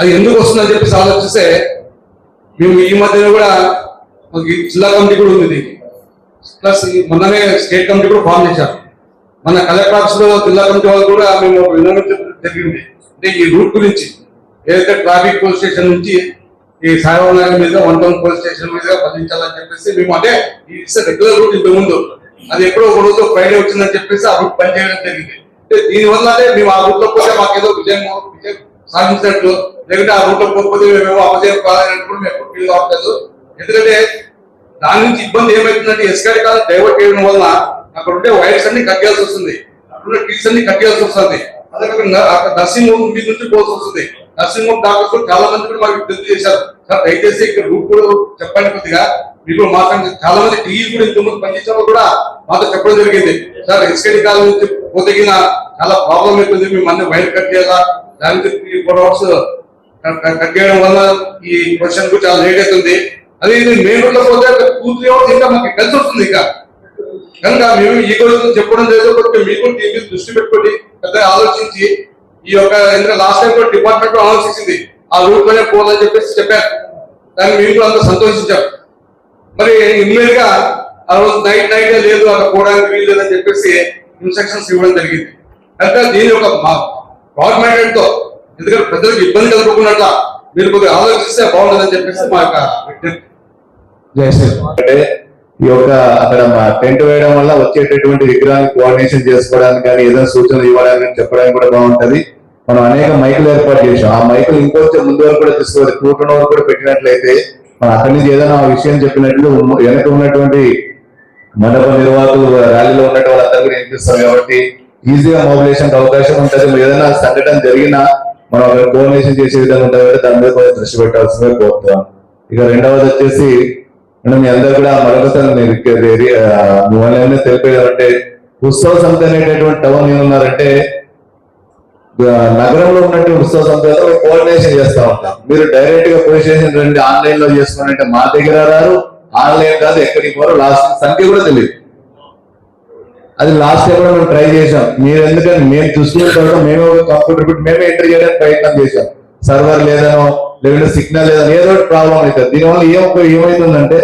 అది ఎందుకు వస్తుందని చెప్పేసి ఆలోచిస్తే మేము ఈ మధ్యన కూడా మాకు జిల్లా కమిటీ కూడా ఉంది దీనికి ప్లస్ మొన్ననే స్టేట్ కమిటీ కూడా ఫామ్ చేశారు. మన కలెక్టర్ ఆఫీస్లో జిల్లా కమిటీ వాళ్ళు కూడా మేము విన్నవించడం జరిగింది. అంటే ఈ రూట్ గురించి ఏదైతే ట్రాఫిక్ పోలీస్ స్టేషన్ నుంచి ఈ సాయిబాబు నగర్ మీద వన్ టౌన్ పోలీస్ స్టేషన్ మీద బదిలించాలని చెప్పేసి మేము అంటే ఇట్స్ రెగ్యులర్ రూట్ ఇంత ముందు. అది ఎప్పుడో ఒక రోజు ఫ్రైడే వచ్చిందని చెప్పేసి ఆ రూట్ పనిచేయడం జరిగింది. అంటే దీనివల్ల మేము ఆ రూట్లో పోతే మాకేదో విజయం విజయం సాధించినట్లు లేకుంటే ఆ రూట్లో పోతే మేము అపజయం కాదన్నట్టు కూడా మేము ఫీల్ అవ్వట్లేదు ఎందుకంటే దాని నుంచి ఇబ్బంది ఏమవుతుందంటే ఎస్కాడి కాలం డైవర్ట్ చేయడం వల్ల అక్కడ ఉండే వైర్స్ అన్ని కట్ చేయాల్సి వస్తుంది. అక్కడ ఉండే ట్రీస్ అన్ని కట్ చేయాల్సి వస్తుంది. అదే అక్కడ నర్సింగ్ హోమ్ మీ నుంచి పోల్సి వస్తుంది. నర్సింగ్ హోమ్ డాక్టర్స్ చాలా మంది కూడా మాకు విజ్ఞప్తి చేశారు. సార్ దయచేసి ఇక్కడ రూట్ కూడా చెప్పండి కొద్దిగా. మీకు మాట్లాడి చాలా మంది టీవీ కూడా ఇంతకుముందు పనిచేసిన కూడా మాతో చెప్పడం జరిగింది. సార్ ఎస్కేడి కాలం నుంచి పోతగిన చాలా ప్రాబ్లం అవుతుంది మేము అన్ని వైర్ కట్ చేయాలా? దానికి ఫోర్ అవర్స్ కట్ చేయడం వల్ల ఈ క్వశ్చన్ కూడా చాలా లేట్ అవుతుంది. అదే ఇది మెయిన్ రోడ్లో పోతే టూ త్రీ అవర్స్ ఇంకా మాకు కలిసి వస్తుంది ఇంకా. కనుక మేము ఈ కోసం చెప్పడం లేదు. కొద్దిగా మీకు దీని దృష్టి పెట్టుకోండి. పెద్దగా ఆలోచించి ఈ యొక్క ఎందుకంటే లాస్ట్ టైం కూడా డిపార్ట్మెంట్ ఆలోచించింది. ఆ రూట్లోనే పోదని చెప్పేసి చెప్పారు. దాన్ని మేము కూడా అంతా సంతోషించాం. మరి ఇమ్మీడియట్గా ఆ రోజు నైట్ నైట్ లేదు అక్కడ పోవడానికి వీలు లేదని చెప్పేసి ఇన్స్ట్రక్షన్స్ ఇవ్వడం జరిగింది. అంటే దీని ఒక గవర్నమెంట్తో ఎందుకంటే ప్రజలకు ఇబ్బంది కలుగుకున్నట్ల మీరు కొద్దిగా ఆలోచిస్తే బాగుంటుందని చెప్పేసి మా యొక్క అంటే ఈ యొక్క అక్కడ టెంట్ వేయడం వల్ల వచ్చేటటువంటి విగ్రహాన్ని కోఆర్డినేషన్ చేసుకోవడానికి కానీ ఏదైనా సూచనలు ఇవ్వడానికి కానీ చెప్పడానికి కూడా బాగుంటది. మనం అనేక మైకులు ఏర్పాటు చేసాం ఆ మైకులు ఇంకొంచెం ముందు వరకు కూడా తీసుకోవాలి కూటమి వరకు కూడా పెట్టినట్లయితే మన అక్కడి నుంచి ఏదైనా విషయం చెప్పినట్లు వెనక ఉన్నటువంటి మండప నిర్వాహకులు ర్యాలీలో ఉన్నటువంటి వాళ్ళందరూ కూడా వినిపిస్తారు కాబట్టి ఈజీగా మొబిలైజేషన్ అవకాశం ఉంటుంది. ఏదైనా సంఘటన జరిగినా మనం అక్కడ కోఆర్డినేషన్ చేసే విధంగా ఉంటుంది కాబట్టి దాని మీద కొంచెం దృష్టి పెట్టాల్సిందే కోరుతున్నాం. ఇక రెండవది వచ్చేసి మనం మీ అందరు కూడా మరొకసారి మిమ్మల్ని ఏమైనా తెలిపేదంటే ఉత్సవ సంత అనేటటువంటి టౌన్ ఏమన్నారంటే నగరంలో ఉన్నటువంటి ఉత్సవ సంతలో కోఆర్డినేషన్ చేస్తా ఉంటాం. మీరు డైరెక్ట్గా పోలీస్ స్టేషన్ రండి ఆన్లైన్లో చేసుకోండి మా దగ్గర రారు ఆన్లైన్ కాదు ఎక్కడికి పోరు లాస్ట్ సంఖ్య కూడా తెలియదు అది లాస్ట్ టైం కూడా మేము ట్రై చేసాం మీరు ఎందుకంటే మేము చూసుకున్న తర్వాత మేము కంప్యూటర్ పెట్టి మేమే ఎంటర్ చేయడానికి ప్రయత్నం చేశాం. సర్వర్ లేదనో లేదంటే సిగ్నల్ లేదని ఏదో ప్రాబ్లం అవుతుంది. దీనివల్ల ఏం ఏమైతుందంటే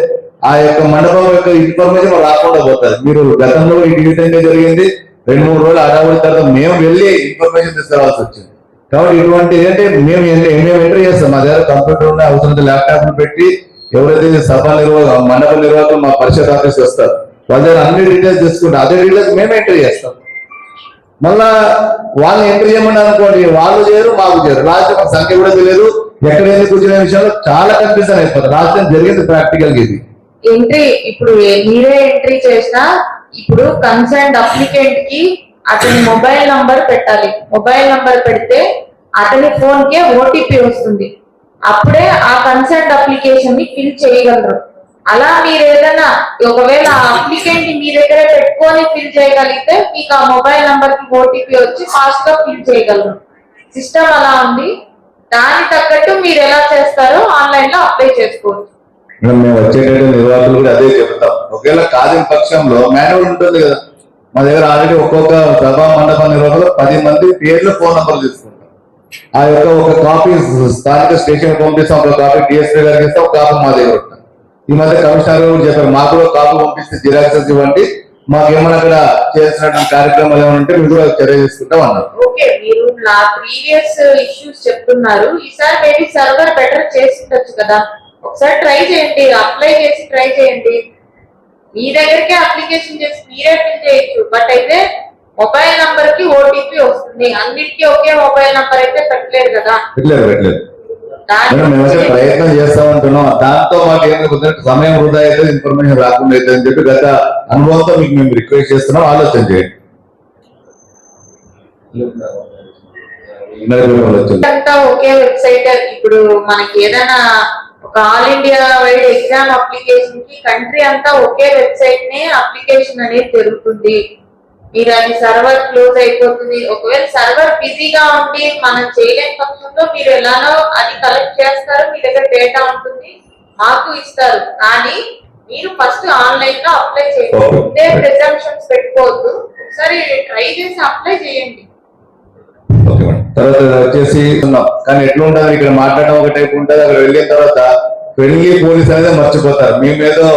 ఆ యొక్క మండపం యొక్క ఇన్ఫర్మేషన్ రాకుండా పోతుంది. మీరు గతంలో ఈ విధంగా జరిగింది. రెండు మూడు రోజులు అడవుల తర్వాత మేము వెళ్ళి ఇన్ఫర్మేషన్ తీసుకురావాల్సి వచ్చింది. కాబట్టి ఇటువంటి ఏంటంటే మేము ఎన్ని- మేము ఎంటర్ చేస్తాం? మా దగ్గర కంప్యూటర్ ఉన్న అవసరం ల్యాప్టాప్లు పెట్టి ఎవరైతే సభ నిర్వాహక మండప నిర్వాహకులు మా పరిషత్ ఆఫీస్ వస్తారు వాళ్ళ దగ్గర అన్ని డీటెయిల్స్ తీసుకుంటాం అదే డీటెయిల్స్ మేమే ఎంటర్ చేస్తాం. మళ్ళా వాళ్ళని ఎంటర్ చేయమని అనుకోండి వాళ్ళు చేయరు మాకు చేయరు. లాస్ట్ మాకు సంఖ్య కూడా తెలియదు. ఎక్కడ ఎందుకు కూర్చునే విషయంలో చాలా కన్ఫ్యూజన్ అయిపోతుంది లాస్ట్ జరిగింది ప్రాక్టికల్ ఇది. ఎంట్రీ ఇప్పుడు మీరే ఎంట్రీ చేసినా ఇప్పుడు కన్సర్న్ అప్లికెంట్కి అతని మొబైల్ నంబర్ పెట్టాలి. మొబైల్ నంబర్ పెడితే అతని ఫోన్ కే ఓటీపీ వస్తుంది. అప్పుడే ఆ కన్సర్న్ అప్లికేషన్ని ఫిల్ చేయగలరు. అలా మీరు ఏదైనా ఒకవేళ ఆ అప్లికెంట్ని మీ దగ్గర పెట్టుకొని ఫిల్ చేయగలిగితే మీకు ఆ మొబైల్ నంబర్కి ఓటీపీ వచ్చి ఫాస్ట్గా ఫిల్ చేయగలరు. సిస్టమ్ అలా ఉంది. దానికి తగ్గట్టు మీరు ఎలా చేస్తారో ఆన్లైన్లో అప్లై చేసుకోవచ్చు. మేము నిర్వాహకులు కూడా అదే చెప్తాం. ఒకవేళ కాదని పక్షంలో మాన్యువల్ ఉంటుంది కదా. మా దగ్గర ఆల్రెడీ ఒక్కొక్క సభా మండపం నిర్వాహకులు పది మంది పేర్లు ఫోన్ నంబర్ తీసుకుంటాం ఆ యొక్క ఒక కాపీ స్థానిక స్టేషన్ పంపిస్తాం ఒక కాపీ డిఎస్పీ గారికి ఇస్తాం ఒక కాపీ మా దగ్గర ఉంటాం ఈ మధ్య కమిషనర్ గారు కూడా చెప్పారు మాకు కూడా కాపీ పంపిస్తే జిరాక్సెస్ ఇవ్వండి. మాకేమైనా అక్కడ చేసినటువంటి కార్యక్రమాలు ఏమైనా ఉంటే మీరు కూడా చర్య తీసుకుంటాం అన్నారు. ఓకే మీరు నా ప్రీవియస్ ఇష్యూస్ చెప్తున్నారు. ఈసారి మేబీ సర్వర్ బెటర్ చేసి ఉండొచ్చు కదా. ఒకసారి ట్రై చేయండి అప్లై చేసి ట్రై చేయండి. మీ దగ్గరకే అప్లికేషన్ చేసి మీరే ఫిల్ చేయొచ్చు. బట్ అయితే మొబైల్ నంబర్కి ఓటీపీ వస్తుంది. అన్నిటికీ ఒకే మొబైల్ నంబర్ అయితే కదా. పెట్టలేదు మేడం మేమైతే గురించి- ప్రయత్నం చేస్తామంటున్నాం దాంతో మాకు ఏం కుదరదు. సమయం వృధా అయితే ఇన్ఫర్మేషన్ రాకుండా అయితే అని చెప్పి గత అనుభవంతో మీకు మేము రిక్వెస్ట్ చేస్తున్నాం. ఆలోచన చేయండి. ఒకే వెబ్సైట్ ఇప్పుడు మనకి ఏదైనా ఒక ఆల్ ఇండియా వైడ్ ఎగ్జామ్ అప్లికేషన్కి కంట్రీ అంతా ఒకే వెబ్సైట్ నే అప్లికేషన్ అనేది జరుగుతుంది. మీరు అది సర్వర్ క్లోజ్ అయిపోతుంది. ఒకవేళ సర్వర్ బిజీగా ఉండి మనం చేయలేని పక్షంలో మీరు ఎలానో అది కలెక్ట్ చేస్తారు. మీ దగ్గర డేటా ఉంటుంది. మాకు ఇస్తారు. కానీ మీరు ఫస్ట్ ఆన్లైన్లో అప్లై చేయండి. ప్రిజంప్షన్స్ పెట్టుకోవద్దు. ఒకసారి ట్రై చేసి అప్లై చేయండి. తర్వాత వచ్చేసి ఉన్నాం. కానీ ఎట్లా ఉంటుంది? ఇక్కడ మాట్లాడడం ఒక టైప్ ఉంటుంది. అక్కడ వెళ్ళిన తర్వాత వెళ్ళి పోలీస్ అనేది మర్చిపోతారు. మేమేదో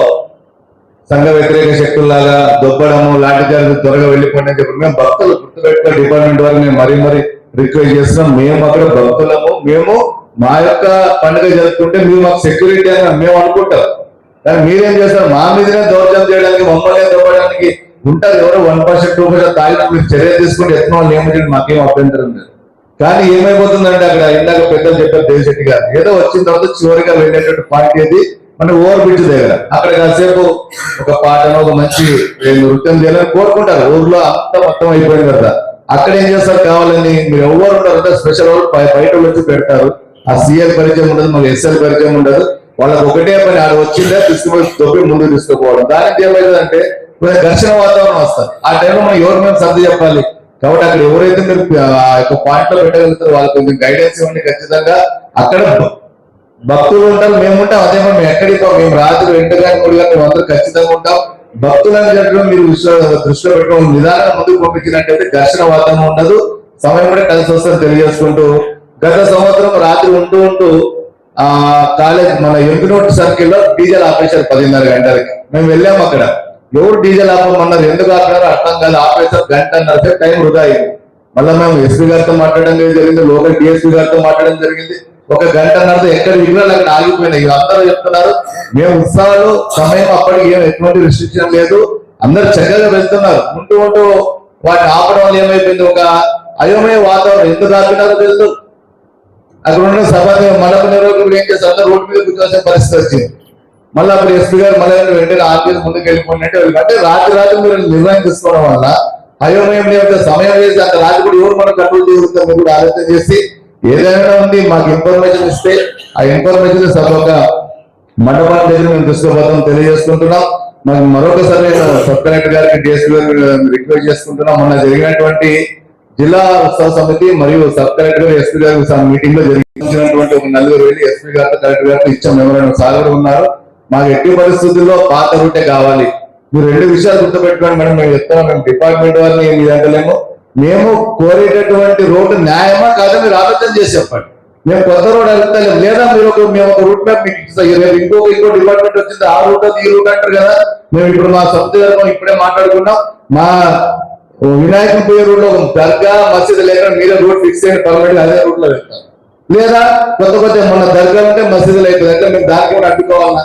సంఘ వ్యతిరేక శక్తుల్లాగా దొబ్బడము లాంటి చార్జ్ త్వరగా వెళ్ళిపోండి అని చెప్పి మేము భక్తులు గుర్తుపెట్టుకో డిపార్ట్మెంట్ వారికి మేము మరీ మరీ రిక్వెస్ట్ చేస్తున్నాం. మేము అక్కడ భక్తులము. మేము మా యొక్క పండుగ జరుపుకుంటే మీరు మాకు సెక్యూరిటీ అని మేము అనుకుంటాం. కానీ మీరేం చేస్తారు? మా మీదనే దౌర్జన్యం చేయడానికి మమ్మల్ని దొబ్బడానికి ఉంటారు ఎవరో? వన్ పర్సెంట్ టూ పర్సెంట్ తాగిన మీరు చర్య తీసుకుంటే ఎత్తున వాళ్ళు మాకేం అభ్యంతరం లేదు. కానీ ఏమైపోతుందంటే అక్కడ ఇందాక పెద్దలు చెప్పారు దేశెట్టి గారు. ఏదో వచ్చిన తర్వాత చివరిగా వెళ్ళేటువంటి పాయింట్ ఏది మన ఓవర్ బ్రిడ్జ్ దగ్గర. అక్కడ కాసేపు ఒక పాటను ఒక మంచి నృత్యం చేయాలని కోరుకుంటారు. ఊర్లో అంతా మొత్తం అయిపోయింది కదా. అక్కడ ఏం చేస్తారు కావాలని మీరు ఎవరు ఉంటారంటే స్పెషల్ వాళ్ళు బయట వచ్చి పెడతారు. ఆ సీఎల్ పరిచయం ఉండదు మాకు ఎస్ఎల్ పరిచయం ఉండదు. వాళ్ళకి ఒకటే పని ఆడ వచ్చిందే తీసుకుపోయి తొప్పి ముందుకు తీసుకుపోవడం. దానికి ఏమైందంటే కొంచెం ఘర్షణ వాతావరణం వస్తారు ఆ టైంలో మనం ఎవరు మేము సర్ది చెప్పాలి. కాబట్టి అక్కడ ఎవరైతే మీరు ఆ యొక్క పాయింట్లో పెట్టగలుగుతారో వాళ్ళకి కొంచెం గైడెన్స్ ఇవ్వండి ఖచ్చితంగా. అక్కడ భక్తులు ఉంటారు మేము ఉంటాం. అదే మనం ఎక్కడికి మేము రాత్రి రెండు గంటల మూడు గంటలు మేము అందరూ ఖచ్చితంగా ఉంటాం. భక్తులను చెప్పడం మీరు దృష్టిలో పెట్టుకోవడం నిదానంగా ముందుకు పంపించినట్టయితే ఘర్షణ వాతావరణం ఉండదు. సమయం కూడా కలిసి వస్తుంది తెలియజేసుకుంటూ. గత సంవత్సరం రాత్రి ఉంటూ ఉంటూ ఆ కాలేజ్ మన ఎంపినోట్ సర్కిల్లో డీజల్ ఆపేశారు పదిన్నర గంటలకి. మేము వెళ్ళాము అక్కడ. ఎవరు డీజిల్ ఆపమన్నారు ఎందుకు ఆపినారో అర్థం కాదు. ఆపేశారు గంట సేపు టైం వృధా అయింది. మళ్ళీ మేము ఎస్పీ గారితో మాట్లాడడం జరిగింది. లోకల్ డిఎస్పీ గారితో మాట్లాడడం జరిగింది. ఒక గంటన్నరతో ఎక్కడ విగ్రహాలు అక్కడ ఆగిపోయినాయి. అందరూ చెప్తున్నారు మేము ఉత్సవాలు సమయం అప్పటికి ఏం ఎటువంటి రిస్ట్రిక్షన్ లేదు. అందరు చక్కగా వెళ్తున్నారు. ఉంటూ ఉంటూ వాటిని ఆపడం వల్ల ఏమైపోయింది? ఒక అయోమయ వాతావరణం. ఎందుకు ఆపినారో తెలుసు. అక్కడ ఉన్న సభ మండప నిర్వాహకులు ఏం చేస్తారు రోడ్డు మీద కూర్చోవాల్సిన పరిస్థితి వచ్చింది. మళ్ళీ అప్పుడు ఎస్పీ గారు మళ్ళీ వెంటనే ఆఫీస్ ముందుకు వెళ్ళిపోయినట్టు అంటే రాత్రి రాత్రి మీరు నిర్ణయం తీసుకోవడం వల్ల అయోమయం యొక్క సమయం వేసి అంత రాత్రి కూడా ఎవరు మనం కంట్రోల్ చేయగలుగుతాం మీరు కూడా ఆలోచన చేసి ఏదైనా ఉంది మాకు ఇన్ఫర్మేషన్ ఇస్తే ఆ ఇన్ఫర్మేషన్ సభగా మండపం దగ్గర మేము తీసుకుపోతాం తెలియజేసుకుంటున్నాం. మరి మరొకసారి నేను సబ్ కలెక్టర్ గారికి డిఎస్పీ గారికి రిక్వెస్ట్ చేసుకుంటున్నాం మొన్న జరిగినటువంటి జిల్లా ఉత్సవ సమితి మరియు సబ్ కలెక్టర్ గారు ఎస్పీ గారు మీటింగ్లో జరిగినటువంటి ఒక నలుగురు వెళ్ళి ఎస్పీ గారు కలెక్టర్ గారితో ఇచ్చాం ఎవరైనా సాగర్ ఉన్నారు. మాకు ఎట్టి పరిస్థితుల్లో పాత రూటే కావాలి. మీరు రెండు విషయాలు గుర్తుపెట్టుకోండి మేడం మేము చెప్తాం మేము డిపార్ట్మెంట్ వారిని ఏమి అంటలేము మేము కోరేటటువంటి రోడ్డు న్యాయమా కాదా మీరు ఆలోచన చేసి చెప్పండి. మేము కొత్త రోడ్ వెళ్తలేము. లేదా మీరు ఒక మేము ఒక రూట్ మ్యాప్ మీకు ఇస్తాం. రేపు ఇంకొక ఇంకో డిపార్ట్మెంట్ వచ్చింది ఆ రూట్ ఈ రూట్ అంటారు కదా. మేము ఇప్పుడు మా సొంత ఇప్పుడే మాట్లాడుకున్నాం. మా వినాయకుని పోయే రూట్లో దర్గా మసీదు లేకుండా మీరే రూట్ ఫిక్స్ చేయండి పర్మనెంట్ అదే రూట్లో వెళ్తాం. లేదా కొత్త కొత్త మొన్న దర్గా ఉంటే మసీదులు అవుతుంది అంటే మేము దానికి కూడా అడ్డుకోవాలన్నా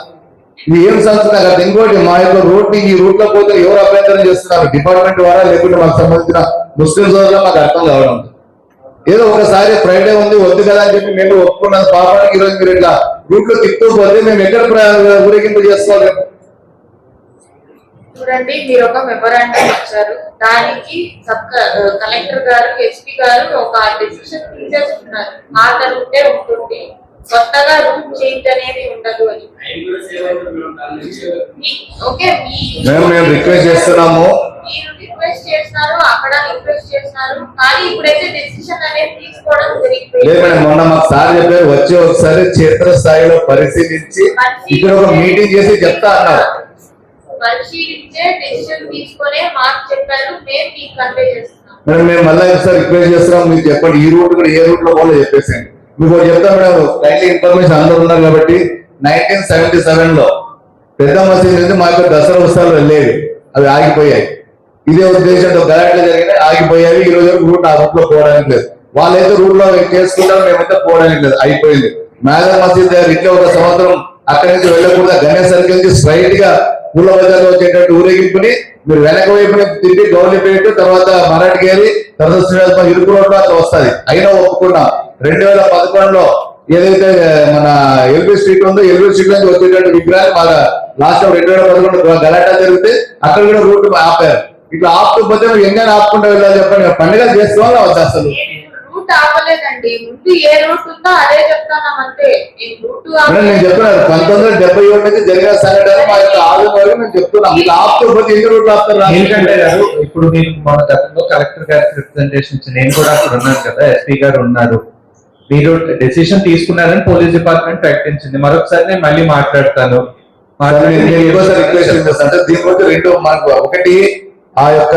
ఇది ఏం సంస్థ కదా ఇంకోటి మా యొక్క రూట్ ఈ రూట్లో పోతే ఎవరు అభ్యంతరం చేస్తున్నారు? డిపార్ట్మెంట్ ద్వారా లేకుంటే మాకు సంబంధించిన ముస్లిం సోదరులు మాకు అర్థం కావడం ఏదో ఒకసారి ఫ్రైడే ఉంది వద్దు కదా అని చెప్పి మేము ఒప్పుకున్నాం. పాపానికి ఈరోజు మీరు ఇట్లా రూట్లో తిప్పుతూ పోతే మేము ఎక్కడ ఊరేగింపు చేసుకోవాలి చూడండి మీరు ఒక మెమోరాండం ఇచ్చారు. దానికి సబ్ కలెక్టర్ గారు ఎస్పీ గారు ఒక డిసిషన్ తీసేస్తున్నారు పాత ఉంటుంది. కొత్తగా రూట్ చేంజ్ అనేది ఉండదు అని. మీ- ఓకే మీ- మేము మేము రిక్వెస్ట్ చేస్తున్నాము. మీరు రిక్వెస్ట్ చేస్తున్నారు అక్కడ రిక్వెస్ట్ చేస్తున్నారు కానీ ఇప్పుడైతే డెసిషన్ అనేది తీసుకోవడం మేడం మొన్న మాకు సార్ చెప్పారు వచ్చి ఒకసారి క్షేత్ర స్థాయిలో పరిశీలించి ఇక్కడ ఒక మీటింగ్ చేసి చెప్తా అన్నారు. పరిశీలించే డెసిషన్ తీసుకొనే మాకు చెప్పారు మేము మీకు కన్వే చేస్తున్నాం. మేడం మేము మళ్ళీ ఒకసారి రిక్వెస్ట్ చేస్తున్నాం మీరు చెప్పండి ఈ రూట్ కూడా ఏ రూట్లో పోలో చెప్పేసాను మీకు చెప్తా మేడం కైండ్లీ ఇన్ఫర్మేషన్ అందరూ ఉన్నారు కాబట్టి నైన్టీన్ సెవెంటీ సెవెన్లో పెద్ద మసీద్ నుంచి మా యొక్క దసరా ఉత్సవాలు వెళ్ళేవి. అవి ఆగిపోయాయి. ఇదే ఉద్దేశంతో గలాట్లు జరిగినాయి ఆగిపోయాయి. ఈ రోజు రూట్ ఆ రూట్లో పోవడానికి లేదు. వాళ్ళైతే రూట్లో చేసుకుంటారు మేమైతే పోవడానికి లేదు. అయిపోయింది. మేదర్ మసీద్ దగ్గర ఇట్లా ఒక సంవత్సరం అక్కడి నుంచి వెళ్ళకుండా గణేష్ సర్కిల్ నుంచి స్ట్రైట్గా పూల బజార్ వచ్చేటట్టు ఊరేగింపుని మీరు వెనక వైపున తిరిగి గౌలిపేట తర్వాత మరాఠగిరి తర్వాత శ్రీనివాస ఇరుకు రోడ్లో అట్లా వస్తుంది. అయినా ఒప్పుకున్నా. రెండు వేల పదకొండులో ఏదైతే మన ఎల్బీ స్ట్రీట్ ఉందో ఎల్బీ స్ట్రీట్ నుంచి వచ్చేటట్టు విగ్రహాలు బాగా లాస్ట్ రెండు వేల పదకొండు గలాటా జరిగితే అక్కడ కూడా రూట్ ఆపారు. ఇట్లా ఆపుకపోతే నువ్వు ఎన్నైనా ఆపుకుంటూ వెళ్ళాలి చెప్పండి పండుగలు చేసుకోవాలి వద్దు అసలు? రూట్ ఆపలేదండి. ముందు ఏ రూట్ ఉందో అదే చెప్తాను అంతే. నేను రూట్ మేడం నేను చెప్తున్నాను పంతొమ్మిది వందల డెబ్బై ఏడు నుంచి జరిగిన సంఘటన మా యొక్క వరకు నేను చెప్తున్నాను ఇలా ఆపుకోకపోతే ఎన్ని రూట్లు ఆపుతారు ఎందుకంటే ఇప్పుడు నేను మన గతంలో కలెక్టర్ గారికి రిప్రజెంటేషన్ ఇచ్చి నేను కూడా అక్కడ ఉన్నాను కదా ఎస్పీ గారు ఉన్నారు. మీరు డెసిషన్ తీసుకున్నారని పోలీస్ డిపార్ట్మెంట్ ప్రకటించింది. మరొకసారి నేను మళ్ళీ మాట్లాడతాను. దీని గురించి రెండు మనకు ఒకటి ఆ యొక్క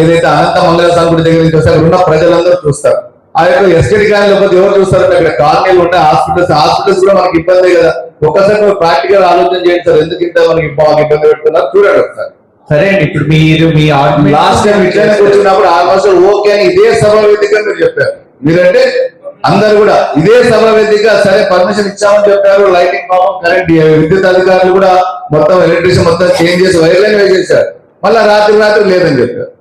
ఏదైతే అనంత మంగళ సంగుడి దగ్గర నుంచి వస్తే ఉన్న ప్రజలందరూ చూస్తారు. ఆ యొక్క ఎస్టేట్ కానీ లేకపోతే ఎవరు చూస్తారంటే అక్కడ కాలనీలు ఉంటాయి హాస్పిటల్స్. హాస్పిటల్స్ కూడా మనకి ఇబ్బంది కదా. ఒక్కసారి ప్రాక్టికల్ ఆలోచన చేయండి సార్. ఎందుకు ఇంత మనకి ఇబ్బంది పెడుతున్నారు? చూడండి ఒకసారి. సరే అండి ఇప్పుడు మీరు మీ లాస్ట్ టైం ఇట్లనే కూర్చున్నప్పుడు ఆల్మోస్ట్ ఓకే అని ఇదే సభ వేదిక మీరు చెప్పారు. మీరంటే అందరు కూడా ఇదే సభ వేదిక సరే పర్మిషన్ ఇచ్చామని చెప్పారు లైటింగ్ పాపం కరెంట్ విద్యుత్ అధికారులు కూడా మొత్తం ఎలక్ట్రిసిటీ మొత్తం చేంజ్ చేసి వైర్ లైన్ వేసేసారు మళ్ళీ రాత్రి రాత్రి లేదని చెప్పారు.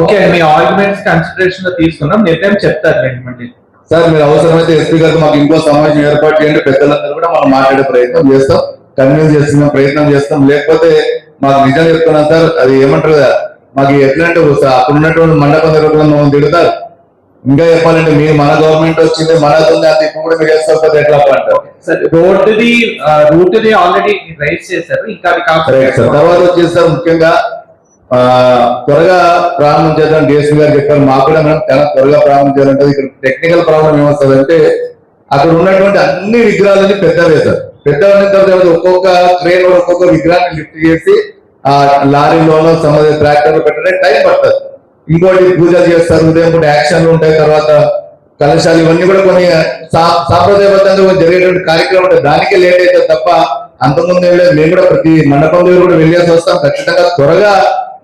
ఓకే మీ ఆర్గ్యుమెంట్స్ కన్సిడరేషన్లో తీసుకున్నాం. నిర్ణయం చెప్తారు మళ్ళీ? సార్ మీరు అవసరమైతే ఎస్పీ గారికి మాకు ఇంకో సమావేశం ఏర్పాటు చేయండి. పెద్దలందరూ కూడా మనం మాట్లాడే ప్రయత్నం చేస్తాం. కన్విన్స్ చేస్తున్నాం ప్రయత్నం చేస్తాం. లేకపోతే మాకు నిజం చెప్తున్నాం సార్. అది ఏమంటారు? కదా మాకు ఎట్లంటే వస్తా- అక్కడ ఉన్నటువంటి మండపం దగ్గర మమ్మల్ని తిడతారు. ఇంకా చెప్పాలంటే మీరు మన గవర్నమెంట్ వచ్చింది మనది ఉంది అది కూడా మీరు వేసుకోకపోతే ఎట్లా అంటారు. రోడ్డుది రూట్ ది ఆల్రెడీ రైజ్ చేశారు ఇంకా రైట్ తర్వాత వచ్చేసి సార్ ముఖ్యంగా త్వరగా ప్రారంభం చేద్దాం డిఎస్పీ గారు చెప్పారు మాకు కూడా మనం చాలా త్వరగా ప్రారంభం చేయాలంటే ఇక్కడ టెక్నికల్ ప్రాబ్లం ఏమొస్తుంది అంటే అక్కడ ఉన్నటువంటి అన్ని విగ్రహాలని పెద్దవే సార్. పెద్దవైన తర్వాత ఒక్కొక్క ట్రైన్ ఒక్కొక్క విగ్రహాన్ని లిఫ్ట్ చేసి ఆ లారీలోనో సంబంధించిన ట్రాక్టర్లు పెట్టడానికి టైం పడుతుంది. ఇంకోటి పూజలు చేస్తారు ఉదయం కూడా యాక్షన్లు ఉంటాయి తర్వాత కలశాలు ఇవన్నీ కూడా కొన్ని సా- సాంప్రదాయబద్ధంగా జరిగేటువంటి కార్యక్రమం దానికే లేట్ అవుతుంది తప్ప అంతకుముందు ఏం మేము కూడా ప్రతి మండపం దగ్గర కూడా వెళ్ళేసి వస్తాం. ఖచ్చితంగా త్వరగా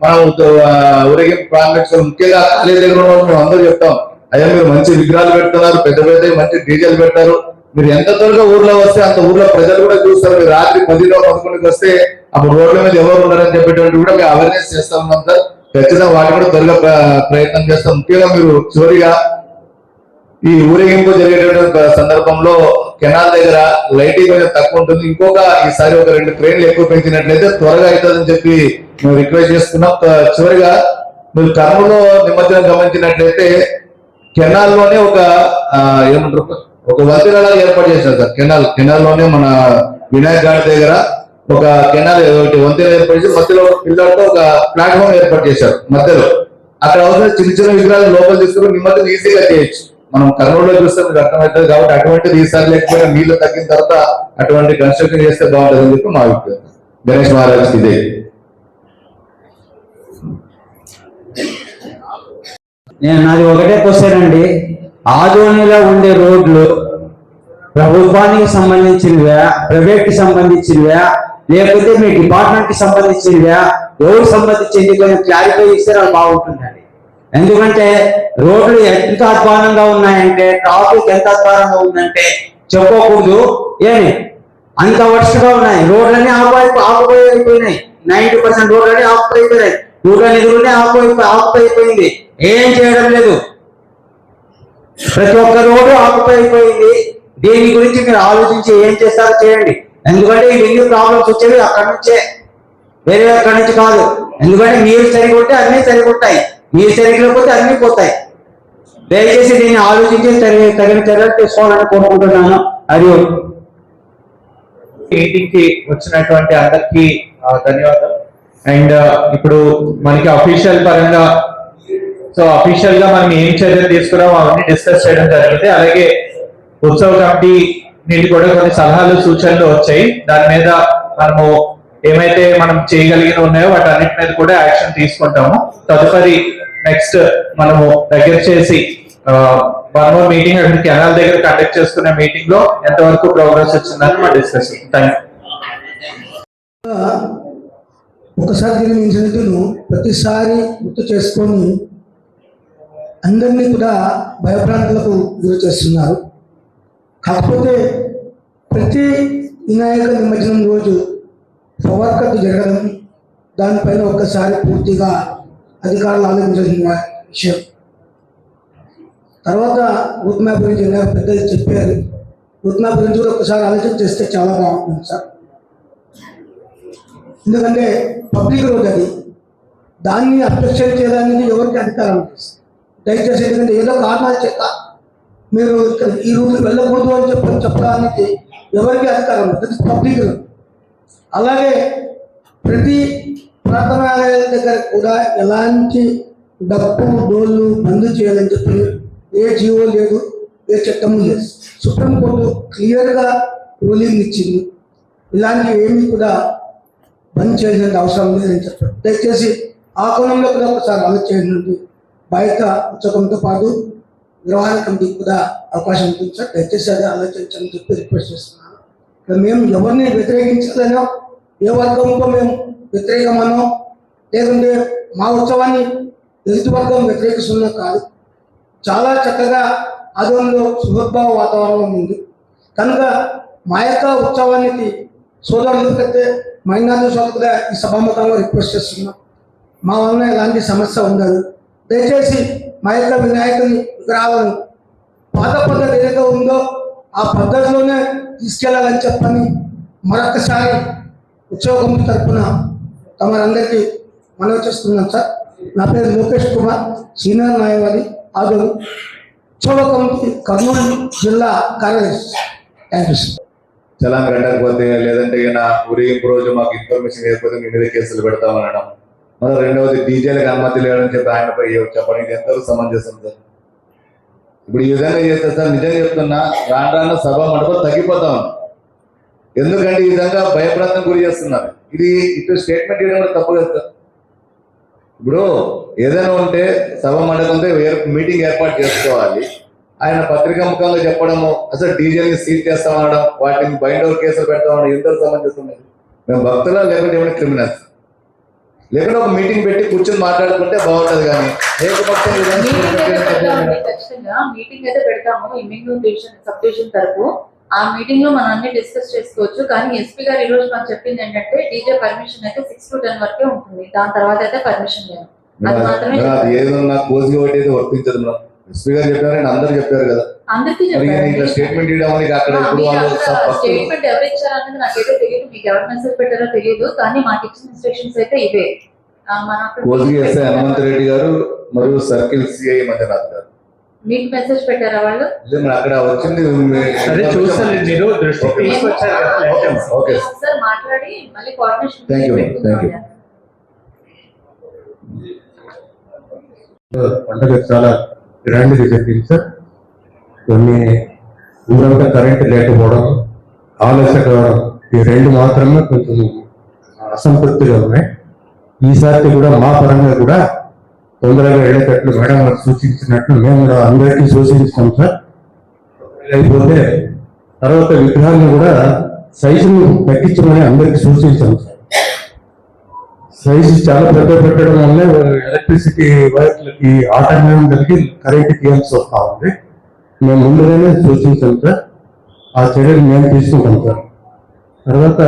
మనం ఆ, ఊరేగింపు ముఖ్యంగా కాలేజ్ దగ్గర ఉన్న మేము అందరూ చెప్తాం. అయ్యా మీరు మంచి విగ్రహాలు పెడుతున్నారు పెద్ద పెద్ద మంచి డీజేలు పెడతారు. మీరు ఎంత త్వరగా ఊర్లో వస్తే అంత ఊర్లో ప్రజలు కూడా చూస్తారు. మీరు రాత్రి పదిలో పదకొండుకి వస్తే అప్పుడు రోడ్ల మీద ఎవరు ఉన్నారని చెప్పేటువంటి కూడా మేము అవేర్నెస్ చేస్తా ఉన్నాం సార్. ఖచ్చితంగా వాటి కూడా త్వరగా ప్రయత్నం చేస్తాం ముఖ్యంగా మీరు చివరిగా ఈ ఊరేగింపు జరిగేటువంటి సందర్భంలో కెనాల్ దగ్గర లైటింగ్ కొంచెం తక్కువ ఉంటుంది. ఇంకొక ఈసారి ఒక రెండు ట్రైన్లు ఎక్కువ పెంచినట్లయితే త్వరగా అవుతుందని చెప్పి మేము రిక్వెస్ట్ చేస్తున్నాం. చివరిగా మీరు కర్మలో నిమజ్జనం గమనించినట్లయితే కెనాల్లోనే ఒక ఏమంటారు? ఒక వంతెనలా ఏర్పాటు చేశారు సార్. కెనాల్ కెనాల్లోనే మన వినాయక్ గారి దగ్గర ఒక కెనాల్ ఒకటి వంతెన ఏర్పాటు చేసి మధ్యలో పిల్లలతో ఒక ప్లాట్ఫామ్ ఏర్పాటు చేశారు మధ్యలో. అక్కడ అవసరం చిన్న చిన్న విగ్రహాలు లోపల తీసుకుని నిమజ్జనం ఈజీగా చేయొచ్చు. మనం కర్నూలులో చూస్తే మీకు అర్థమవుతుంది కాబట్టి అటువంటిది ఈసారి లేకపోయినా నీళ్ళు తగ్గిన తర్వాత అటువంటి కన్స్ట్రక్షన్ చేస్తే బాగుంటుంది అని చెప్పి మా అభిప్రాయం. గణేష్ మహారాజ్ ఇదే. నేను నాది ఒకటే క్వశ్చన్ అండి. ఆదోనిలో ఉండే రోడ్లు ప్రభుత్వానికి సంబంధించినవా ప్రైవేట్కి సంబంధించినవా లేకపోతే మీ డిపార్ట్మెంట్కి సంబంధించినవా? ఎవరు సంబంధించింది కొంచెం క్లారిఫై ఇస్తే నాకు బాగుంటుందండి. ఎందుకంటే రోడ్లు ఎంత అధ్వానంగా ఉన్నాయంటే ట్రాఫిక్ ఎంత అధ్వానంగా ఉందంటే చెప్పకూడదు. ఏమి? అంత వరుసగా ఉన్నాయి. రోడ్లన్నీ ఆపై ఆకుపోయి అయిపోయినాయి. నైన్టీ పర్సెంట్ రోడ్లన్నీ ఆకుపోయి నూట రోడ్ల నిధులనే ఆకుపోయి ఏం చేయడం లేదు. ప్రతి ఒక్క రోడ్డు ఆకుపోయి అయిపోయింది దీని గురించి మీరు ఆలోచించి ఏం చేస్తారో చేయండి. ఎందుకంటే ఈ ప్రాబ్లమ్స్ వచ్చేవి అక్కడి నుంచే. వేరే అక్కడి నుంచి కాదు. ఎందుకంటే మీరు సరిగా ఉంటే అన్ని సరిగా ఉంటాయి మీరు సరిగ్గా పోతే అన్ని పోతాయి. దయచేసి దీన్ని ఆలోచించి తగిన తగిన చర్యలు తీసుకోవాలని కోరుకుంటున్నాను. అది మీటింగ్కి వచ్చినటువంటి అందరికి ధన్యవాదాలు. అండ్ ఇప్పుడు మనకి అఫీషియల్ పరంగా సో అఫీషియల్గా మనం ఏం చర్యలు తీసుకున్నామో అవన్నీ డిస్కస్ చేయడం జరిగింది. అలాగే ఉత్సవ కమిటీ నుండి కూడా కొన్ని సలహాలు సూచనలు వచ్చాయి. దాని మీద మనము ఏమైతే మనం చేయగలిగిన ఉన్నాయో వాటి అన్నిటి మీద కూడా యాక్షన్ తీసుకుంటాము. తదుపరి నెక్స్ట్ మనము దగ్గర చేసి వన్ మోర్ మీటింగ్ అక్కడ కెనాల్ దగ్గర కండక్ట్ చేసుకునే మీటింగ్లో ఎంతవరకు ప్రోగ్రెస్ వచ్చిందని మనం డిస్కస్ థ్యాంక్ ఒకసారి జరిగిన ప్రతిసారి గుర్తు చేసుకొని అందరినీ కూడా భయభ్రాంతులకు గురి చేస్తున్నారు. కాకపోతే ప్రతి వినాయక నిమజ్జనం రోజు పవర్ జరగడం దానిపైన ఒక్కసారి పూర్తిగా అధికారులు ఆలోచించిన విషయం. తర్వాత రూట్ మ్యాప్ గురించి పెద్దలు చెప్పారు. రూట్ మ్యాప్ గురించి కూడా ఒకసారి ఆలోచన చేస్తే చాలా బాగుంటుంది సార్. ఎందుకంటే పబ్లిక్ రోడ్ అది. దాన్ని అబ్జెక్షన్ చేయడానికి ఎవరికి అధికారం అనిపిస్తుంది దయచేసి ఎందుకంటే ఏదో కారణాల చేత మీరు ఈ రూమ్కి వెళ్ళకూడదు అని చెప్పని చెప్పడానికి ఎవరికి అధికారం ప్రతి పబ్లిక్ అలాగే ప్రతి ప్రార్థనాలయాల దగ్గర కూడా ఎలాంటి డప్పు డోళ్ళు బంద్ చేయాలని చెప్పి ఏ జీవో లేదు ఏ చట్టము లేదు. సుప్రీంకోర్టు క్లియర్గా రూలింగ్ ఇచ్చింది. ఇలాంటివి ఏమి కూడా బంద్ చేయాల్సిన అవసరం లేదని చెప్పారు. దయచేసి ఆ కోణంలో కూడా ఒకసారి ఆలోచించండి. బయట ఉత్సవంతో పాటు నిర్వహణ కమిటీకి కూడా అవకాశం ఉంటుంది. సార్ దయచేసి అది ఆలోచించని చెప్పి రిక్వెస్ట్ చేస్తున్నాను. మేము ఎవరిని వ్యతిరేకించలేనో ఏ వర్గంతో మేము వ్యతిరేకమనో లేదంటే మా ఉత్సవాన్ని ఎదుటి వర్గం వ్యతిరేకిస్తున్నా కాదు. చాలా చక్కగా ఆధ్వర్యంలో సుహద్భావ వాతావరణం ఉంది. కనుక మా యొక్క ఉత్సవానికి సోదరులకైతే మైనార్టీ సోదరుగా ఈ సభాముఖంగా రిక్వెస్ట్ చేస్తున్నాం. మా వలన ఎలాంటి సమస్య ఉండదు. దయచేసి మా యొక్క వినాయకుని విగ్రహాలను పాత పద్ధతి ఏదైతే ఉందో ఆ పద్ధతిలోనే తీసుకెళ్ళాలని చెప్పని మరొకసారి ఉద్యోగం తరఫున తమరందరికీ మనవి చేస్తున్నాం సార్. నా పేరు లోకేష్ కుమార్ సీనియర్ న్యాయవాది ఆదోని ఉత్సవ కమిటీ కర్నూలు జిల్లా కార్యదర్శి. థ్యాంక్ యూ సార్ చలాన్ కట్టకపోతే లేదంటే ఇక నా ఊరేగింపు రోజు మాకు ఇన్ఫర్మేషన్ లేకపోతే మీ మీద కేసులు పెడతామనడం. మరి రెండవది డీజేలకు అనుమతి లేదని చెప్పి ఆయనపై చెప్పండి ఇది ఎంతవరకు సమంజసం సార్ ఇప్పుడు ఈ విధంగా చేస్తే సార్ నిజంగా చెప్తున్నా రాను రాను సభ మండపం తగ్గిపోతా ఉంది. ఎందుకంటే ఈ విధంగా భయప్రాంతం గురి చేస్తున్నారు. ఇది ఇటు స్టేట్మెంట్ ఇవ్వడం కూడా తప్పు కదా సార్. ఇప్పుడు ఏదైనా ఉంటే సభ మండపంతో వేరే మీటింగ్ ఏర్పాటు చేసుకోవాలి. ఆయన పత్రికా ముఖంగా చెప్పడము అసలు డీజేని సీల్ చేస్తామనడం వాటిని బైండ్ ఓవర్ కేసులు పెడతామని ఎంతో సమంజసం లేదు. మేము భక్తులా లేకుంటే ఏమైనా క్రిమినల్స్ లేకుంటే ఒక మీటింగ్ పెట్టి కూర్చొని మాట్లాడుకుంటే బాగుంటది కానీ. ఏకపక్షం విధానం మీటింగ్ అయితే అయితే పెడతాము ఇమ్యూన్ డివిజన్ సబ్ డివిజన్ తరపు. ఆ మీటింగ్లో మనం అన్ని డిస్కస్ చేసుకోవచ్చు. కానీ ఎస్పీ గారు ఈ రోజు మనకు చెప్పింది ఏంటంటే డీజే పర్మిషన్ అయితే సిక్స్ టు టెన్ వరకే ఉంటుంది. దాని తర్వాత అయితే పర్మిషన్ లేదు. అది మాత్రమే అది ఏదన్నా కోసి ఒకటి ఏదో వర్తించదు ఎస్పీ గారు చెప్పారని అందరూ చెప్పారు కదా. అందరికీ చెప్పారు. స్టేట్మెంట్ అక్కడ ఎవరు ఇచ్చారన్నది నాకైతే తెలియదు మీకు ఎవరు మెసేజ్ పెట్టారో తెలియదు కానీ మాకు ఇచ్చిన ఇన్స్ట్రక్షన్స్ అయితే ఇవే. హనుమంత్ రెడ్డి గారు మరియు సర్కిల్ సిఐ మంజునాథ్ గారు. మీకు మెసేజ్ పెట్టారా వాళ్ళు? అక్కడ వచ్చింది అదే చూస్తాను మీరు తీసుకొచ్చారు. ఓకే మాట్లాడి మళ్ళీ కోఆర్డినేషన్. పండుగ చాలా గ్రాండ్గా జరిగింది సార్. కొన్ని ఊరంతా కరెంట్ లేకపోవడం ఆలస్య కావడం ఈ రెండు మాత్రమే కొంచెం అసంతృప్తిగా ఉన్నాయి. ఈసారి కూడా మా పరంగా కూడా తొందరగా వెళ్ళేటట్లు మేడం గారు సూచించినట్లు మేము కూడా అందరికీ సూచించాం సార్. అయిపోతే తర్వాత విగ్రహాన్ని కూడా సైజును తగ్గించమని అందరికీ సూచించాం సార్. సైజు చాలా పెద్ద పెట్టడం వల్ల ఎలక్ట్రిసిటీ వైర్లకి ఆటంకం కలిగి కరెంట్ తీయాల్సి వస్తూ ఉంది. మేము ముందుగానే సూచించాం సార్ ఆ చర్యలు మేము తీసుకుంటాం సార్. తర్వాత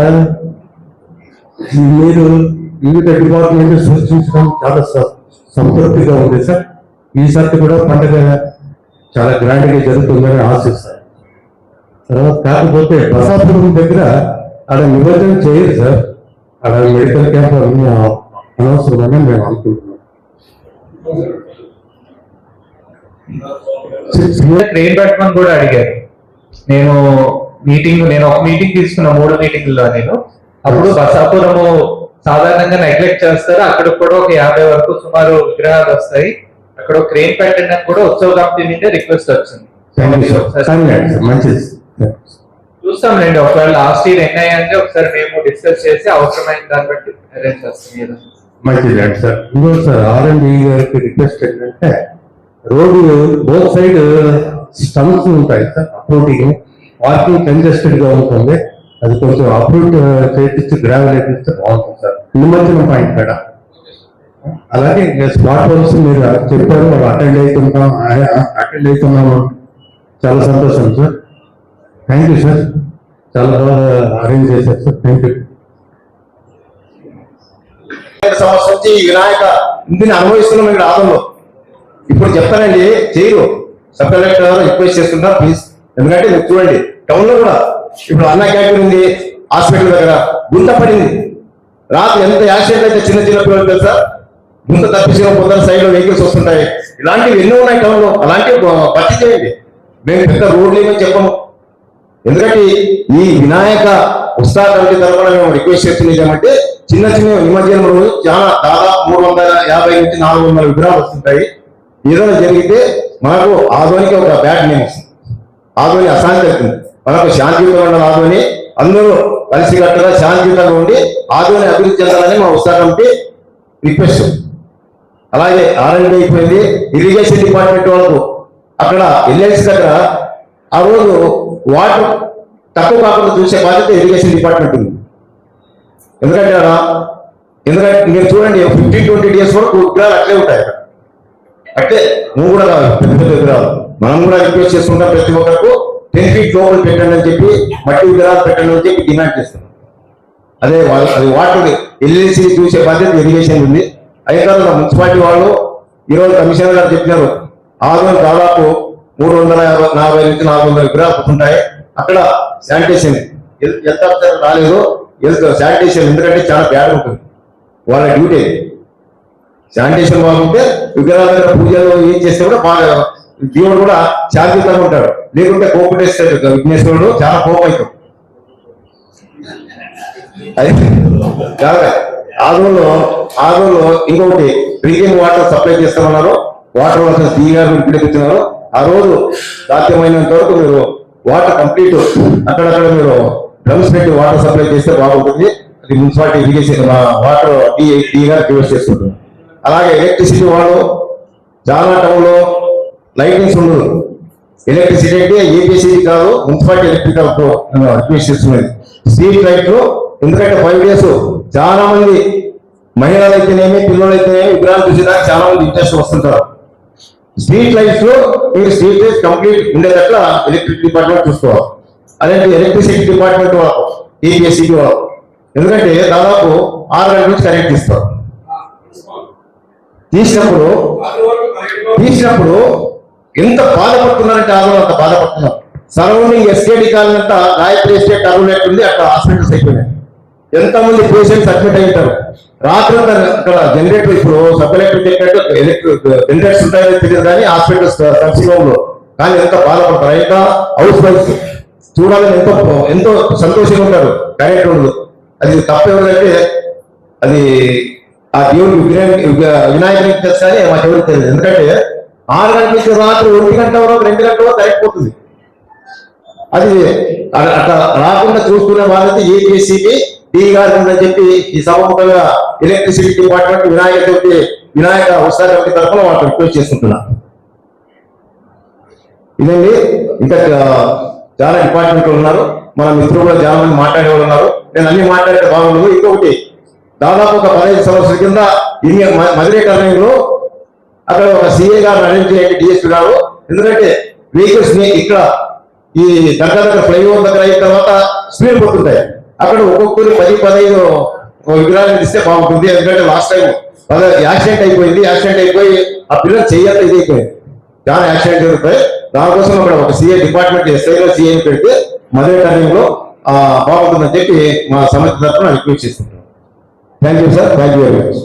మీరు వివిధ డిపార్ట్మెంట్ సూచించడం చాలా స- సంతృప్తిగా ఉంది సార్. ఈసారి కూడా పండుగ చాలా గ్రాండ్గా జరుగుతుందని ఆశిస్తాను తర్వాత కాకపోతే బసాపురం దగ్గర అక్కడ నిమజ్జనం చేయరు సార్. అక్కడ మెడికల్ క్యాంప్ అన్ని అనవసరమని మేము అనుకుంటున్నాం. క్రెయిన్ పెట్టమని కూడా అడిగారు. నేను మీటింగ్ నేను ఒక మీటింగ్ తీసుకున్న మూడు మీటింగ్లో నేను. అప్పుడు బసాపురము సాధారణంగా నెగ్లెక్ట్ చేస్తారు. అక్కడ కూడా ఒక యాభై వరకు సుమారు విగ్రహాలు వస్తాయి. అక్కడ క్రెయిన్ పెట్టండి అని కూడా ఉత్సవ కమిటీ నుండి రిక్వెస్ట్ వచ్చింది. చూస్తాంలేండి. ఒకవేళ లాస్ట్ ఇయర్ ఎన్ని అయ్యాయంటే ఒకసారి మేము డిస్కస్ చేసి అవసరమైన దాన్ని బట్టి అరేంజ్ చేస్తాం. మంచిది అండి సార్ ఇంకోటి సార్ ఆర్ అండ్ గారికి రిక్వెస్ట్ ఏంటంటే రోడ్డు బోత్ సైడ్ స్టంప్స్ ఉంటాయి. సార్ అప్రూటింగ్ పార్కింగ్ కంజెస్టెడ్గా ఉంటుంది. అది కొంచెం అప్రూట్ చేపిస్తే గ్రావెల్ వేపిస్తే బాగుంటుంది సార్. నిమజ్జనం పాయింట్ కాడ అలాగే స్మార్ట్ ఫోన్స్ మీరు చెప్పారు అటెండ్ అవుతుంటాం అటెండ్ అవుతున్నాము చాలా సంతోషం సార్. థ్యాంక్ యూ సార్ చాలా బాగా అరేంజ్ చేశారు సార్. థ్యాంక్ యూ సంవత్సరం నుంచి ఈ వినాయక ఇంటిని అనుభవిస్తున్నాం ఇక్కడ ఆదంలో ఇప్పుడు చెప్తానండి చేయరు. సబ్ కలెక్టర్ రిక్వెస్ట్ చేస్తున్నా ప్లీజ్ ఎందుకంటే మీరు చూడండి టౌన్లో కూడా ఇప్పుడు అన్న క్యాంటీన్ ఉంది హాస్పిటల్ దగ్గర గుంత పడింది. రాత్రి ఎంత యాక్సిడెంట్ అయితే చిన్న చిన్న పిల్లలు తెలుసా? గుంత తప్పించిన పొద్దున సైడ్లో వెహికల్స్ వస్తుంటాయి. ఇలాంటివి ఎన్నో ఉన్నాయి టౌన్లో. అలాంటివి భర్తీ చేయండి. మేము పెద్ద రోడ్లు ఏమని చెప్పము. ఎందుకంటే ఈ వినాయక ఉత్సాహ కమిటీ తరఫున మేము రిక్వెస్ట్ చేస్తున్నది ఏమంటే చిన్న చిన్న నిమజ్జనం రోజు చాలా దాదాపు మూడు వందల యాభై నుంచి నాలుగు వందల విగ్రహాలు వస్తుంటాయి. ఏదైనా జరిగితే మనకు ఆధోనికి ఒక బ్యాడ్ నేమ్ వస్తుంది. ఆధ్వని అశాంతి అవుతుంది. మనకు శాంతియుతంగా ఉండాలి ఆధోని అందరూ కలిసికట్టుగా శాంతియుతంగా ఉండి ఆధోని అభివృద్ధి చెందాలని మా ఉత్సాహ కమిటీ రిక్వెస్ట్ అలాగే ఆర్ఎండ్ అయిపోయింది. ఇరిగేషన్ డిపార్ట్మెంట్ వాళ్ళకు అక్కడ ఎల్ఎల్సి దగ్గర ఆ రోజు వాటర్ తక్కువ కాకుండా చూసే బాధ్యత ఇరిగేషన్ డిపార్ట్మెంట్ ఉంది. ఎందుకంటే ఎందుకంటే మీరు చూడండి ఫిఫ్టీన్ ట్వంటీ డేస్ వరకు విగ్రహాలు అట్లే ఉంటాయి అక్కడ. అంటే నువ్వు కూడా కాదు పెద్ద విగ్రహాలు మనం కూడా రిక్వెస్ట్ చేసుకుంటాం ప్రతి ఒక్కరికి టెన్ ఫీట్ లోపల పెట్టండి అని చెప్పి మట్టి విగ్రహాలు పెట్టండి అని చెప్పి డిమాండ్ చేస్తున్నాం అదే వాళ్ళు అది వాటర్ ఎల్ఎల్సి చూసే బాధ్యత ఇరిగేషన్ ఉంది. అయిన తర్వాత మున్సిపాలిటీ వాళ్ళు ఈరోజు కమిషనర్ గారు చెప్పినారు. ఆరు దాదాపు మూడు వందల యాభై నలభై నుంచి నాలుగు వందల విగ్రహాలు ఉంటాయి అక్కడ శానిటేషన్ ఎంత అఫీసర్ రాలేదు శానిటేషన్ ఎందుకంటే చాలా బ్యాడ్ ఉంటుంది. వాళ్ళ డ్యూటీ శానిటేషన్ బాగుంటే విగ్రహాల పూజలు ఏం చేస్తే కూడా బాగా దేవుడు కూడా శాంతియుతంగా ఉంటాడు. లేకుంటే కోపటేస్తాడు విఘ్నేశ్వరుడు చాలా కోపం అవుతాడు అది కాదు. ఆదోలో ఆదోలో ఇంకొకటి డ్రింకింగ్ వాటర్ సప్లై చేస్తామన్నారు. వాటర్ వాటర్ తీగారు పిలిపిస్తున్నారు ఆ రోజు సాధ్యమైనంత వరకు మీరు వాటర్ కంప్లీట్ అక్కడక్కడ మీరు డ్రమ్స్ పెట్టి వాటర్ సప్లై చేస్తే బాగుంటుంది. అది municipality irrigation water D D గారు క్యూర్ చేస్తుంటారు అలాగే ఎలక్ట్రిసిటీ వాళ్ళు చాలా టౌన్లో లైటింగ్స్ ఉండదు. ఎలక్ట్రిసిటీ అంటే ఏపీసీ కాదు మున్సిపాలిటీ ఎలక్ట్రికల్ రిక్వెస్ట్ చేస్తున్నది. స్ట్రీట్ లైట్లు ఎందుకంటే ఫైవ్ డేస్ చాలా మంది మహిళలు అయితేనేమి పిల్లలు అయితేనేమి విగ్రహాలు చూసినా చాలా మంది ఇంట్రెస్ట్ వస్తుంటారు. స్ట్రీట్ లైట్స్లో మీరు స్ట్రీట్ లైట్స్ కంప్లీట్ ఉండేటట్ల ఎలక్ట్రిక్ డిపార్ట్మెంట్ చూసుకోవాలి. అదే ఎలక్ట్రిసిటీ డిపార్ట్మెంట్ వాళ్ళు ఏపీఎస్సీ వాళ్ళు ఎందుకంటే దాదాపు ఆరు గంటల నుంచి కరెంట్ ఇస్తారు తీసినప్పుడు తీసినప్పుడు ఎంత బాధపడుతున్నారంటే ఆదరణ అంత బాధపడుతున్నారు సరౌండింగ్ ఎస్టేట్ కాలంతా అంతా గాయత్రి ఎస్టేట్ అరువులెట్ ఉంది అక్కడ హాస్పిటల్స్ అయిపోయినాయి. ఎంతమంది పేషెంట్స్ అడ్మిట్ అయి ఉంటారు? రాత్రి అక్కడ జనరేటర్ ఇప్పుడు సబ్ ఎలక్ట్రిక్ ఎలక్ట్రిక్ జనరేటర్స్ ఉంటాయని తెలియదు కానీ హాస్పిటల్స్ నర్సింగ్ హోమ్లో. కానీ ఎంత బాధపడతారు? ఎంత హౌస్ వైఫ్ చూడాలని ఎంతో ఎంతో సంతోషంగా ఉంటారు. కరెంట్ ఉండదు అది తప్పు అది ఆ దేవుడు విగ్రహం వినాయకుడికి తెలుసు కానీ మా ఎవరికి తెలియదు. ఎందుకంటే ఆరు గంటల నుంచి రాత్రి ఒంటి గంట వరకు రెండు గంటల వరకు పోతుంది. అది అట్లా రాకుండా చూసుకునే బాధ్యత ఏపీసీపీ డి గారు ఉందని చెప్పి ఈ సభముఖంగా ఎలక్ట్రిసిటీ డిపార్ట్మెంట్ వినాయక చవితి వినాయక ఉత్సవ కమిటీ తరఫున వాళ్ళు రిక్వెస్ట్ చేసుకుంటున్నా ఇదండి. ఇంకా చాలా డిపార్ట్మెంట్లు ఉన్నారు. మన మిత్రులు కూడా చాలా మంది మాట్లాడే వాళ్ళు ఉన్నారు. నేను అన్ని మాట్లాడితే బాగుండదు ఇంకొకటి దాదాపు ఒక పదహైదు సంవత్సరాల కింద ఇన్ని మ- మధురై అక్కడ ఒక సిఏ గారు అరేంజ్ చేయండి డిఎస్పీ గారు. ఎందుకంటే వెహికల్స్ని ఇక్కడ ఈ దగ్గర దగ్గర ఫ్లైఓవర్ దగ్గర అయిన తర్వాత స్పీడ్ పోతుంటాయి అక్కడ ఒక్కొక్కరు పది పదహైదు విగ్రహాలు ఇస్తే బాగుంటుంది. ఎందుకంటే లాస్ట్ టైం యాక్సిడెంట్ అయిపోయింది. యాక్సిడెంట్ అయిపోయి ఆ పిల్లలు చేయాలి ఇది అయిపోయింది చాలా యాక్సిడెంట్ జరుగుతాయి. దానికోసం అక్కడ ఒక సిఏ డిపార్ట్మెంట్ ఎస్ఐలో సిఏ పెడితే మధురై టర్నింగ్ బాగుంటుందని చెప్పి మా సమితి తరఫున రిక్వెస్ట్ చేసుకుంటాం thank you sir thank you very much